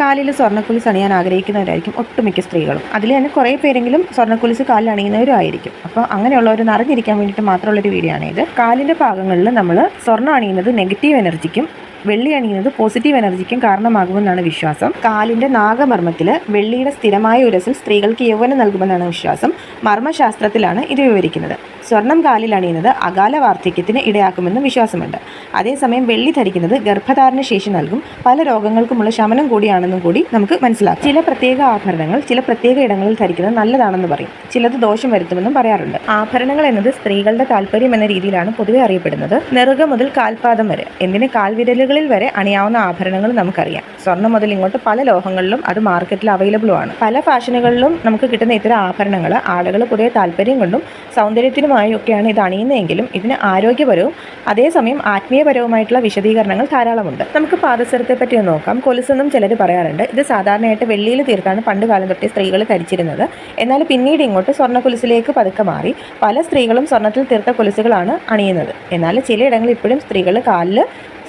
കാലിൽ സ്വർണക്കുലിസ് അണിയാൻ ആഗ്രഹിക്കുന്നവരായിരിക്കും ഒട്ടുമിക്ക സ്ത്രീകളും. അതിൽ തന്നെ കുറേ പേരെങ്കിലും സ്വർണക്കുലിസ് കാലിൽ അണിയുന്നവരും ആയിരിക്കും അപ്പോൾ അങ്ങനെയുള്ളവർ അറിഞ്ഞിരിക്കാൻ വേണ്ടിയിട്ട് മാത്രമുള്ളൊരു വീഡിയോ ആണ് ഇത്. കാലിന്റെ ഭാഗങ്ങളിൽ നമ്മൾ സ്വർണം അണിയുന്നത് നെഗറ്റീവ് എനർജിക്കും വെള്ളി അണിയുന്നത് പോസിറ്റീവ് എനർജിക്കും കാരണമാകുമെന്നാണ് വിശ്വാസം. കാലിന്റെ നാഗമർമ്മത്തിൽ വെള്ളിയുടെ സ്ഥിരമായ ഉരസിൽ സ്ത്രീകൾക്ക് യൗവനം നൽകുമെന്നാണ് വിശ്വാസം. മർമ്മശാസ്ത്രത്തിലാണ് ഇത് വിവരിക്കുന്നത്. സ്വർണം കാലിൽ അണിയുന്നത് അകാല വാർദ്ധക്യത്തിന് ഇടയാക്കുമെന്നും വിശ്വാസമുണ്ട്. അതേസമയം വെള്ളി ധരിക്കുന്നത് ഗർഭധാരണ ശേഷി നൽകും. പല രോഗങ്ങൾക്കുമുള്ള ശമനം കൂടിയാണെന്നും കൂടി നമുക്ക് മനസ്സിലാക്കാം. ചില പ്രത്യേക ആഭരണങ്ങൾ ചില പ്രത്യേക ഇടങ്ങളിൽ ധരിക്കുന്നത് നല്ലതാണെന്ന് പറയും. ചിലത് ദോഷം വരുത്തുമെന്നും പറയാറുണ്ട്. ആഭരണങ്ങൾ എന്നത് സ്ത്രീകളുടെ താല്പര്യം എന്ന രീതിയിലാണ് പൊതുവെ അറിയപ്പെടുന്നത്. നെറുക മുതൽ കാൽപാദം വരെ എന്തിന് കാൽവിരലുകളിൽ വരെ അണിയാവുന്ന ആഭരണങ്ങൾ നമുക്കറിയാം. സ്വർണം മുതൽ ഇങ്ങോട്ട് പല ലോഹങ്ങളിലും അത് മാർക്കറ്റിൽ അവൈലബിളും ആണ് പല ഫാഷനുകളിലും നമുക്ക് കിട്ടുന്ന ഇത്തരം ആഭരണങ്ങൾ ആളുകൾ പുതിയ താല്പര്യം കൊണ്ടും സൗന്ദര്യത്തിനുമായും ഒക്കെയാണ് ഇത് അണിയുന്നതെങ്കിലും ഇതിന് ആരോഗ്യപരവും അതേസമയം ആത്മീയപരവുമായിട്ടുള്ള വിശദീകരണങ്ങൾ ധാരാളമുണ്ട്. നമുക്ക് പാദസരത്തെ പറ്റി ഒന്ന് നോക്കാം. കൊലുസെന്നും ചിലർ പറയാറുണ്ട് ഇത് സാധാരണയായിട്ട് വെള്ളിയിൽ തീർത്താണ് പണ്ട് കാലം തൊട്ടേ സ്ത്രീകൾ ധരിച്ചിരുന്നത്. എന്നാൽ പിന്നീട് ഇങ്ങോട്ട് സ്വർണ കൊലുസിലേക്ക് പതുക്കെ മാറി പല സ്ത്രീകളും സ്വർണത്തിൽ തീർത്ത കൊലുസുകളാണ് അണിയുന്നത്. എന്നാൽ ചിലയിടങ്ങളിൽ ഇപ്പോഴും സ്ത്രീകൾ കാലിൽ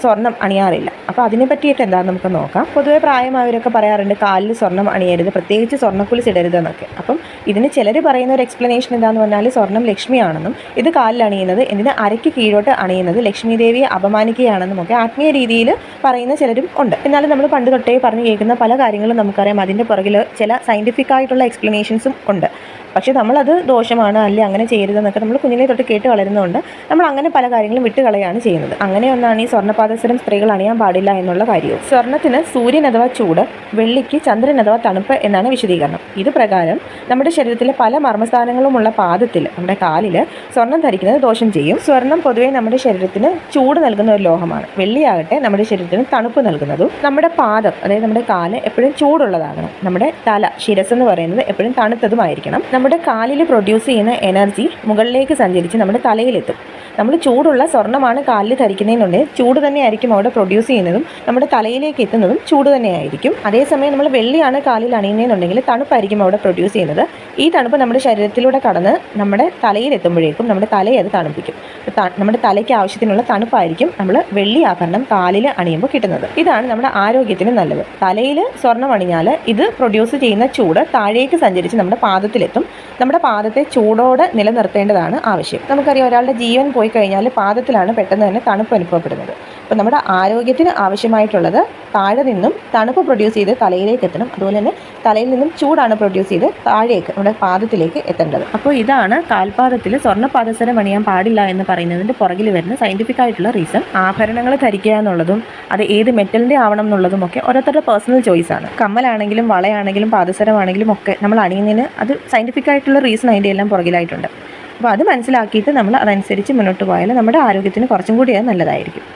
സ്വർണം അണിയാറില്ല. അപ്പോൾ അതിനെ പറ്റിയിട്ട് എന്താ നമുക്ക് നോക്കാം. പൊതുവെ പ്രായമായവരൊക്കെ പറയാറുണ്ട് കാലിൽ സ്വർണം അണിയരുത് പ്രത്യേകിച്ച് സ്വർണക്കുലിസ് ഇടരുത് എന്നൊക്കെ. അപ്പം ഇതിന് ചിലർ പറയുന്ന ഒരു എക്സ്പ്ലനേഷൻ എന്താന്ന് പറഞ്ഞാൽ സ്വർണം ലക്ഷ്മിയാണെന്നും ഇത് കാലിൽ അണിയുന്നത് എന്തിന് അരയ്ക്ക് കീഴോട്ട് അണിയുന്നത് ലക്ഷ്മി ദേവിയെ അപമാനിക്കുകയാണെന്നും ഒക്കെ ആത്മീയ രീതിയിൽ പറയുന്ന ചിലരും ഉണ്ട്. എന്നാലും നമ്മൾ പണ്ട് തൊട്ടേ പറഞ്ഞു കേൾക്കുന്ന പല കാര്യങ്ങളും നമുക്കറിയാം. അതിന്റെ പുറകിൽ ചില സയന്റിഫിക് ആയിട്ടുള്ള എക്സ്പ്ലനേഷൻസും ഉണ്ട്. പക്ഷേ നമ്മളത് ദോഷമാണ് അല്ലെ അങ്ങനെ ചെയ്യരുതെന്നൊക്കെ നമ്മൾ കുഞ്ഞിനെ തൊട്ട് കേട്ട് വളരുന്നതുകൊണ്ട് നമ്മൾ അങ്ങനെ പല കാര്യങ്ങളും വിട്ടുകളയാണ് ചെയ്യുന്നത്. അങ്ങനെ ഒന്നാണ് ഈ സ്വർണപാദസരം സ്ത്രീകൾ അണിയാൻ പാടില്ല എന്നുള്ള കാര്യവും. സ്വർണത്തിന് സൂര്യൻ അഥവാ ചൂട് വെള്ളിക്ക് ചന്ദ്രൻ അഥവാ തണുപ്പ് എന്നാണ് വിശദീകരണം. ഇത് പ്രകാരം നമ്മുടെ ശരീരത്തിലെ പല മർമ്മസ്ഥാനങ്ങളുമുള്ള പാദത്തിൽ നമ്മുടെ കാലിൽ സ്വർണം ധരിക്കുന്നത് ദോഷം ചെയ്യും. സ്വർണം പൊതുവെ നമ്മുടെ ശരീരത്തിന് ചൂട് നൽകുന്ന ഒരു ലോഹമാണ്. വെള്ളിയാകട്ടെ നമ്മുടെ ശരീരത്തിന് തണുപ്പ് നൽകുന്നതും നമ്മുടെ പാദം അതായത് നമ്മുടെ കാൽ എപ്പോഴും ചൂടുള്ളതാകണം. നമ്മുടെ തല ശിരസ് എന്ന് പറയുന്നത് എപ്പോഴും തണുത്തതുമായിരിക്കണം. നമ്മുടെ കാലിൽ പ്രൊഡ്യൂസ് ചെയ്യുന്ന എനർജി മുകളിലേക്ക് സഞ്ചരിച്ച് നമ്മുടെ തലയിലെത്തും. നമ്മൾ ചൂടുള്ള സ്വർണമാണ് കാലിൽ ധരിക്കുന്നതിനുണ്ടെങ്കിൽ ചൂട് തന്നെയായിരിക്കും അവിടെ പ്രൊഡ്യൂസ് ചെയ്യുന്നതും നമ്മുടെ തലയിലേക്ക് എത്തുന്നതും ചൂട് തന്നെയായിരിക്കും. അതേസമയം നമ്മൾ വെള്ളിയാണ് കാലിൽ അണിയുന്നതെന്നുണ്ടെങ്കിൽ തണുപ്പായിരിക്കും അവിടെ പ്രൊഡ്യൂസ് ചെയ്യുന്നത്. ഈ തണുപ്പ് നമ്മുടെ ശരീരത്തിലൂടെ കടന്ന് നമ്മുടെ തലയിലെത്തുമ്പോഴേക്കും നമ്മുടെ തലയെ അത് തണുപ്പിക്കും. നമ്മുടെ തലയ്ക്ക് ആവശ്യത്തിനുള്ള തണുപ്പായിരിക്കും നമ്മൾ വെള്ളി ആഭരണം കാലിൽ അണിയുമ്പോൾ കിട്ടുന്നത്. ഇതാണ് നമ്മുടെ ആരോഗ്യത്തിന് നല്ലത്. തലയിൽ സ്വർണം അണിഞ്ഞാൽ ഇത് പ്രൊഡ്യൂസ് ചെയ്യുന്ന ചൂട് താഴേക്ക് സഞ്ചരിച്ച് നമ്മുടെ പാദത്തിലെത്തും. നമ്മുടെ പാദത്തെ ചൂടോടെ നിലനിർത്തേണ്ടതാണ് ആവശ്യം. നമുക്കറിയാം ഒരാളുടെ ജീവൻ പോയി കഴിഞ്ഞാൽ പാദത്തിലാണ് പെട്ടെന്ന് തന്നെ തണുപ്പ് അനുഭവപ്പെടുന്നത്. അപ്പോൾ നമ്മുടെ ആരോഗ്യത്തിന് ആവശ്യമായിട്ടുള്ളത് താഴെ നിന്നും തണുപ്പ് പ്രൊഡ്യൂസ് ചെയ്ത് തലയിലേക്ക് എത്തണം. അതുപോലെ തന്നെ തലയിൽ നിന്നും ചൂടാണ് പ്രൊഡ്യൂസ് ചെയ്ത് താഴേക്ക് നമ്മുടെ പാദത്തിലേക്ക് എത്തേണ്ടത്. അപ്പോൾ ഇതാണ് കാൽപാദത്തിൽ സ്വർണപാദസരം അണിയാൻ പാടില്ല എന്ന് പറയുന്നതിന്റെ പുറകിൽ വരുന്ന സയന്റിഫിക് ആയിട്ടുള്ള റീസൺ ആഭരണങ്ങൾ ധരിക്കുക എന്നുള്ളതും അത് ഏത് മെറ്റലിന്റെ ആവണം എന്നുള്ളതും ഒക്കെ ഓരോരുത്തരുടെ പേഴ്സണൽ ചോയ്സ് ആണ്. കമ്മലാണെങ്കിലും വളയാണെങ്കിലും പാദസരമാണെങ്കിലും ഒക്കെ നമ്മൾ അണിയുന്നതിന് അത് സയന്റിഫിക് ആയിട്ടുള്ള റീസൺ അതിന്റെ എല്ലാം പുറകിലായിട്ടുണ്ട്. അപ്പോൾ അത് മനസ്സിലാക്കിയിട്ട് നമ്മൾ അതനുസരിച്ച് മുന്നോട്ട് പോയാൽ നമ്മുടെ ആരോഗ്യത്തിന് കുറച്ചും കൂടി അത് നല്ലതായിരിക്കും.